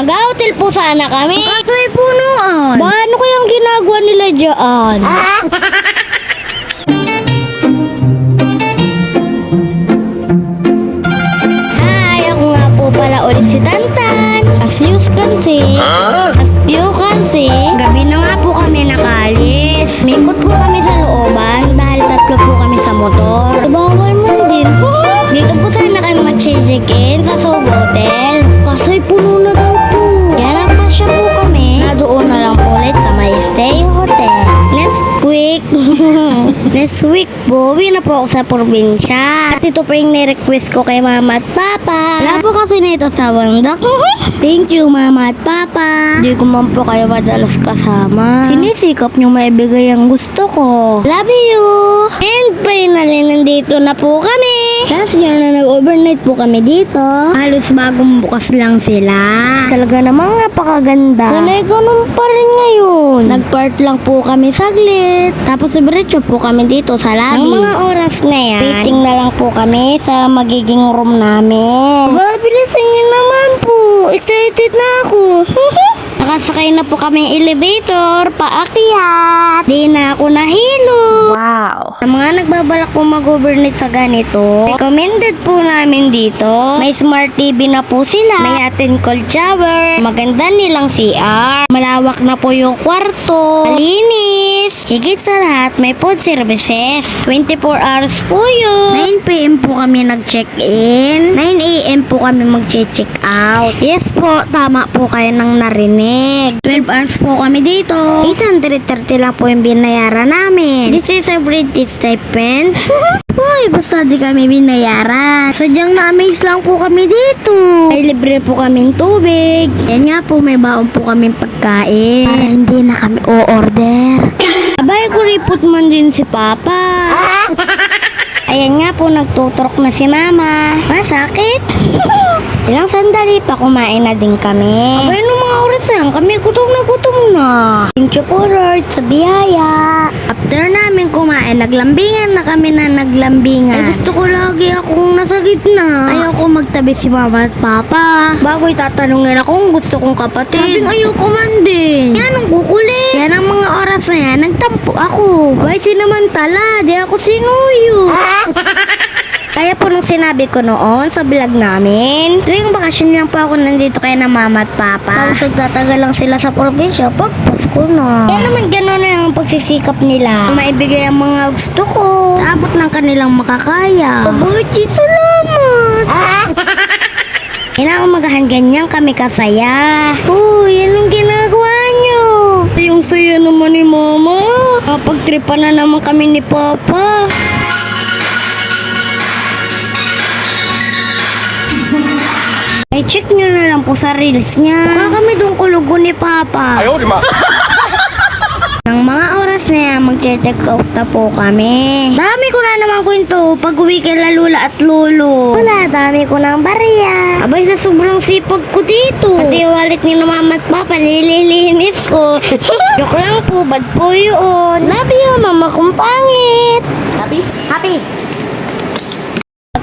Mag-hotel po sana kami. Kaso ay punuan. Ba, ano kayang ginagawa nila dyan? Hi, ako nga po pala ulit si Tantan. As you can see, as you can see, gabi na nga po kami nakalis. Mikot po kami sa looban dahil tatlo po kami sa motor. Bawal man din. Dito po sana kami mag-check-in sa Soul next week po, uwi na po ako sa probinsya. At ito po yung nirequest ko kay mama at papa. Wala po kasi nito sa bundok. Thank you mama at papa. Hindi ko man po kayo madalas kasama. Sinisikap nyo maibigay ang gusto ko. Love you! And finally, nandito na po kami. Last year na nag-overnight po kami dito. Halos bagong bukas lang sila. Talaga namang napakaganda. Sanay ganun pa rin ngayon. Nag-part lang po kami saglit. Tapos diretso po kami dito sa lobby. Ang mga oras na yan, waiting na lang po kami sa magiging room namin. Ba, bilisan niyo naman po. Excited na ako. Nakasakay na po kami elevator, paakyat. Di na ako nahilo. Wow. Sa mga nagbabalak po mag-overnight sa ganito, recommended po namin dito. May smart TV na po sila. May atin cold shower. Maganda nilang CR. Malawak na po yung kwarto. Malinis. Higit sa lahat, may food services. 24 hours po yun. 9pm po kami nag-check-in. 9am po kami mag-check out. Yes po, tama po kayo nang narinig. 12 hours po kami dito. 830 lang po yung binayaran namin. This is a British stipend. Uy, basta di kami binayaran. Sadyang na-amaze lang po kami dito. May libre po kaming tubig. Yan nga po, may baon po kaming pagkain. Para hindi na kami o-order. Abay, kuripot man din si Papa. Ayan nga po, nagtuturok na si Mama. Masakit. Ilang sandali pa kumain na din kami. Abay, nung mga oras lang, kami gutom na gutom na. Thank you po, Lord, sa biyaya. After namin kumain, naglambingan na kami na naglambingan. Eh, gusto ko lagi akong nasa gitna. Ayoko magtabi si Mama at Papa. Bago'y tatanungin ako kung gusto kong kapatid. Sabing ayoko man din. Yan ang kukulit. Yan ang mga oras na yan, nagtampo ako. Bay, sinamantala, di ako sinuyo. Kaya po nung sinabi ko noon sa vlog namin, tuwing bakasyon lang po ako nandito kay na mama at papa. Tapos nagtatagal lang sila sa probinsya pag Pasko na. Kaya naman gano'n na yung pagsisikap nila. Maibigay ang mga gusto ko. Sa abot ng kanilang makakaya. Abuchi, salamat! Inaumagahan ganyan kami kasaya. Uy, anong ginagawa nyo? Yung saya naman ni mama. Kapagtripan na naman kami ni papa. Check nyo na lang po sa reels niya. Mukha kami doon kulugo ni Papa. Ayaw, di ba? Nang mga oras na yan, magche-check out na po kami. Dami ko na naman kwento pag uwi kay Lalula at Lolo. Wala, dami ko ng barya. Abay, sa sobrang sipag ko dito. Pati wallet ni mama at papa, nililinis ko. Joke lang po, bad po yun. Love you, mama kong pangit. Happy? Happy.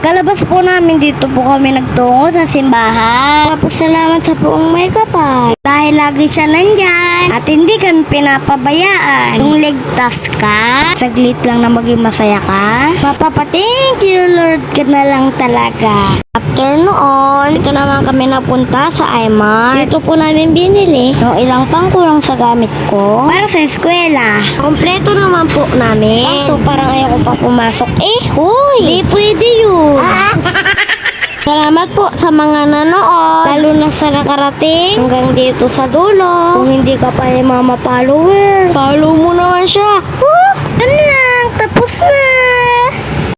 Pagkalabas po namin dito po kami nagtungo sa simbahan. Tapos salamat sa buong may kapal. Dahil lagi siya nandyan at hindi kami pinapabayaan. Kung ligtas ka, saglit lang na maging masaya ka. Mapapa, thank you Lord ka na lang talaga. After noon, ito naman kami napunta sa IMAR. Dito po namin binili yung ilang pangkulang sa gamit ko para sa eskwela. Kompleto naman po namin. Kaso parang ayoko pa pumasok. Eh, huy! Di pwede yun. Salamat po sa mga nanood. Lalo na sa nakarating hanggang dito sa dulo. Kung hindi ka pa yung mama follower, follow mo naman siya. Woo! Ano lang?